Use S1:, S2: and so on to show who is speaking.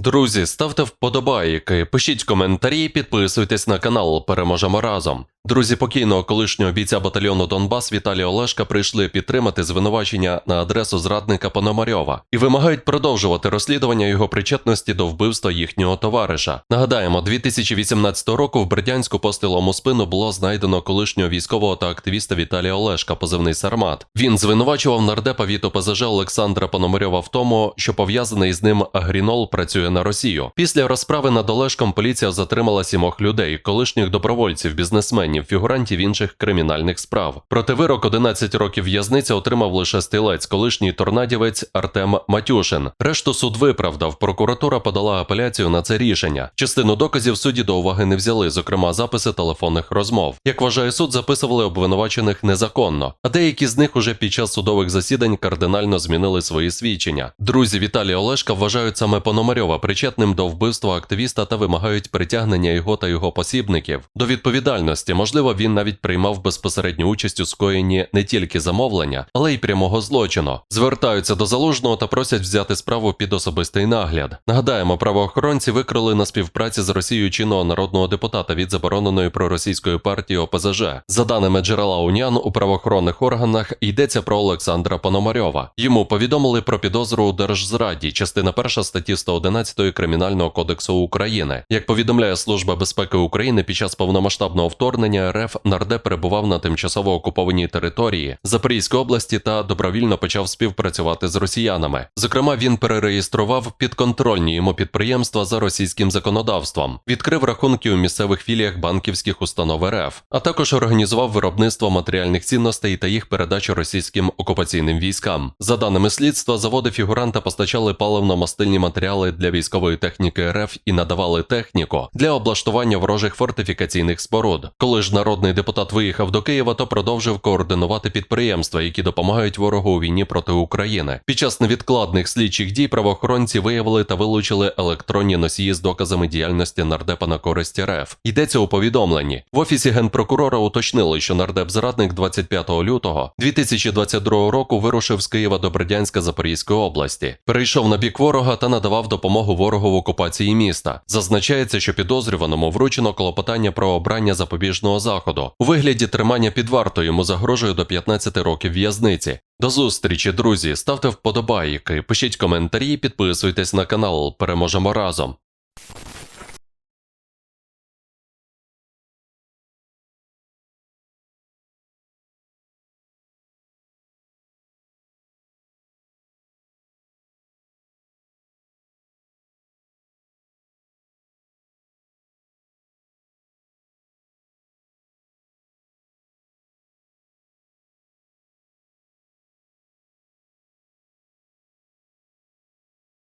S1: Друзі, ставте вподобайки, пишіть коментарі, підписуйтесь на канал. Переможемо разом. Друзі покійного колишнього бійця батальйону Донбас Віталія Олешка прийшли підтримати звинувачення на адресу зрадника Пономарьова і вимагають продовжувати розслідування його причетності до вбивства їхнього товариша. Нагадаємо, 2018 року в Бердянську по стилому спину було знайдено колишнього військового та активіста Віталія Олешка, позивний Сармат. Він звинувачував нардепа від ОПЗЖ Олександра Пономарьова в тому, що пов'язаний з ним Агрінол працює на Росію. Після розправи над Олешком поліція затримала сімох людей, колишніх добровольців, бізнесменів, фігурантів інших кримінальних справ. Проти вирок 11 років в'язниці отримав лише стилець, колишній торнадівець Артем Матюшин. Решту суд виправдав. Прокуратура подала апеляцію на це рішення. Частину доказів судді до уваги не взяли, зокрема записи телефонних розмов. Як вважає суд, записували обвинувачених незаконно, а деякі з них уже під час судових засідань кардинально змінили свої свідчення. Друзі Віталія Олешка вважають саме Пономарьова причетним до вбивства активіста та вимагають притягнення його та його посібників до відповідальності. Можливо, він навіть приймав безпосередню участь у скоєнні не тільки замовлення, але й прямого злочину. Звертаються до залужного та просять взяти справу під особистий нагляд. Нагадаємо, правоохоронці викрили на співпраці з Росією чинного народного депутата від забороненої проросійської партії ОПЗЖ. За даними джерела Уніан, у правоохоронних органах йдеться про Олександра Пономарьова. Йому повідомили про підозру у держзраді, частина перша статті 111 Кримінального кодексу України. Як повідомляє Служба безпеки України, під час повномасштабного вторгнення РФ нардеп перебував на тимчасово окупованій території Запорізької області та добровільно почав співпрацювати з росіянами. Зокрема, він перереєстрував підконтрольні йому підприємства за російським законодавством, відкрив рахунки у місцевих філіях банківських установ РФ, а також організував виробництво матеріальних цінностей та їх передачу російським окупаційним військам. За даними слідства, заводи фігуранта постачали паливно-мастильні матеріали для військової техніки РФ і надавали техніку для облаштування ворожих фортифікаційних споруд. Коли ж народний депутат виїхав до Києва, то продовжив координувати підприємства, які допомагають ворогу у війні проти України. Під час невідкладних слідчих дій правоохоронці виявили та вилучили електронні носії з доказами діяльності нардепа на користь РФ. Йдеться у повідомленні. В офісі генпрокурора уточнили, що нардеп-зрадник 25 лютого 2022 року вирушив з Києва до Бердянська Запорізької області, перейшов на бік ворога та надавав допомогу ворогу в окупації міста. Зазначається, що підозрюваному вручено клопотання про обрання запобіжного заходу. У вигляді тримання під вартою йому загрожує до 15 років в'язниці. До зустрічі, друзі. Ставте вподобайки, пишіть коментарі, підписуйтесь на канал. Переможемо разом.